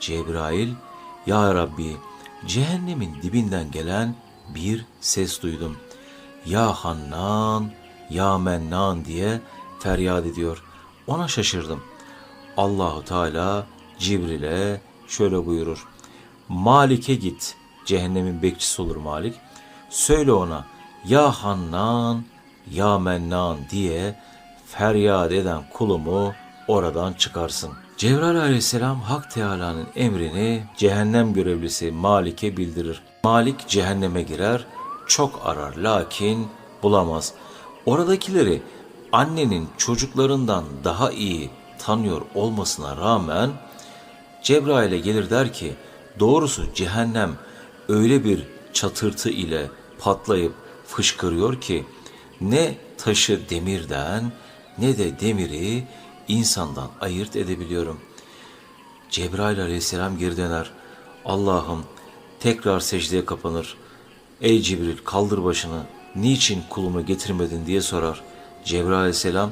Cebrail, Ya Rabbi cehennemin dibinden gelen bir ses duydum. Ya Hannan, Ya Mennan diye feryat ediyor. Ona şaşırdım. Allahu Teala Cibril'e şöyle buyurur. Malik'e git. Cehennemin bekçisi olur Malik. Söyle ona ya Hannan ya Mennan diye feryat eden kulumu oradan çıkarsın. Cebrail aleyhisselam Hak Teala'nın emrini cehennem görevlisi Malik'e bildirir. Malik cehenneme girer, çok arar lakin bulamaz. Oradakileri annenin çocuklarından daha iyi tanıyor olmasına rağmen Cebrail'e gelir der ki doğrusu cehennem öyle bir çatırtı ile patlayıp fışkırıyor ki ne taşı demirden ne de demiri insandan ayırt edebiliyorum. Cebrail aleyhisselam geri döner. Allah'ım tekrar secdeye kapanır. Ey Cibril kaldır başını niçin kulumu getirmedin diye sorar. Cebrail aleyhisselam